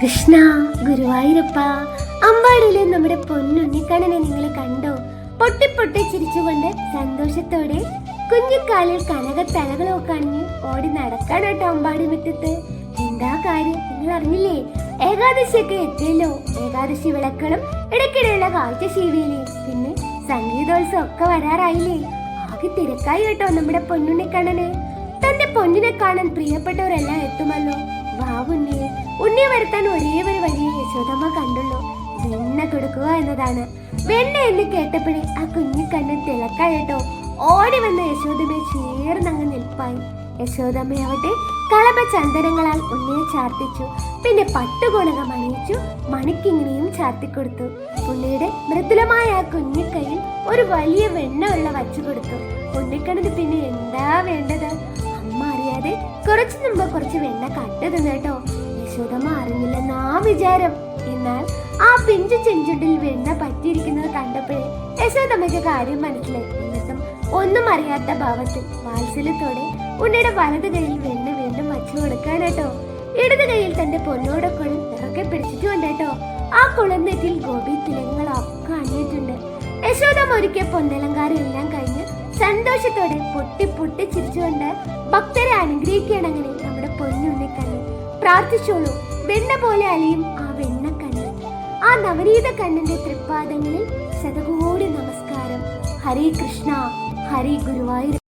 കൃഷ്ണ ഗുരുവായൂരപ്പ അമ്പാടിയിലെ നമ്മുടെ പൊന്നുണ്ണിക്കണ്ണനെ നിങ്ങൾ കണ്ടോ? പൊട്ടി പൊട്ടി ചിരിച്ചുകൊണ്ട് സന്തോഷത്തോടെ കുഞ്ഞിക്കാലിൽ കനകത്തലകളൊക്കെ അണിഞ്ഞ് ഓടി നടക്കാനാട്ടോ അമ്പാടി മുറ്റത്ത്. എന്താ കാര്യം? നിങ്ങൾ അറിഞ്ഞില്ലേ? ഏകാദശിയൊക്കെ എത്തിയല്ലോ. ഏകാദശി വിളക്കളും ഇടയ്ക്കിടെയുള്ള കാഴ്ചശീവിയിലെ. പിന്നെ സംഗീതോത്സവം ഒക്കെ വരാറായില്ലേ? ആകെ തിരക്കായി കേട്ടോ നമ്മുടെ പൊന്നുണ്ണിക്കണ്ണന് തന്റെ പൊന്നിനെ കാണാൻ പ്രിയപ്പെട്ടവരെല്ലാം എത്തുമല്ലോ. വാ ഉണ്ണിയെ. വരുത്താൻ ഒരേ ഒരു വലിയ യശോദമ്മ കണ്ടുള്ളൂ. വെണ്ണ കൊടുക്കുക എന്നതാണ്. വെണ്ണ എന്ന് കേട്ടപ്പോഴേ ആ കുഞ്ഞിക്കണ്ണൻ തിളക്കായിട്ടോ. ഓടി വന്ന യശോദമ്മയെ ചേർന്നങ്ങ് നിൽപ്പായി. യശോദമ്മയാവട്ടെ കളപ ചന്ദനങ്ങളാൽ ഉണ്ണിയെ ചാർത്തിച്ചു. പിന്നെ പട്ടുകുണകം അണിയിച്ചു മണിക്കിങ്ങനെയും ചാർത്തിക്കൊടുത്തു. ഉണ്ണിയുടെ മൃദുലമായ ആ കുഞ്ഞിക്കൈയിൽ ഒരു വലിയ വെണ്ണ വെള്ള വച്ചു കൊടുത്തു. ഉണ്ണിക്കണ്ണന് പിന്നെ എന്താ വേണ്ടത്? കുറച്ചു വെണ്ണ കട്ടത് തിന്നേട്ടോ യശോദമ്മ അറിഞ്ഞില്ലെന്നാ വിചാരം. എന്നാൽ ആ പിഞ്ചു ചെഞ്ചുണ്ടിൽ വെണ്ണ പറ്റിയിരിക്കുന്നത് കണ്ടപ്പോഴേ യശോദമ്മയ്ക്ക് കാര്യം മനസ്സിലായി. എന്നിട്ടും ഒന്നും അറിയാത്ത ഭാവത്തിൽ വാത്സല്യത്തോടെ ഉണ്ണിയുടെ വലത് കൈയിൽ വെണ്ണ വീണ്ടും വച്ചു കൊടുക്കാനാട്ടോ ഇടത് കൈയിൽ തന്റെ പൊന്നോടെ കുഴൽ ഇറക്കെ പിടിച്ചിട്ടുണ്ട് കേട്ടോ. ആ കുളനെറ്റിൽ ഗോപി തിലങ്ങളൊക്കെ അണിയിട്ടുണ്ട് യശോദമ്മ ഒരുക്കിയ പൊന്നലങ്കാരം എല്ലാം കഴിഞ്ഞ് സന്തോഷത്തോടെ പൊട്ടി പൊട്ടി ചിരിച്ചുകൊണ്ട് ഭക്തരെ പൊന്നുണ്ണിക്കണ്ണ് പ്രാർത്ഥിച്ചോളൂ. വെണ്ണ പോലെ അലയും ആ വെണ്ണ കണ്ണൻ ആ നവനീത കണ്ണന്റെ തൃപ്പാദങ്ങളിൽ ശതകോടി നമസ്കാരം. ഹരേ കൃഷ്ണ ഹരി ഗുരുവായൂർ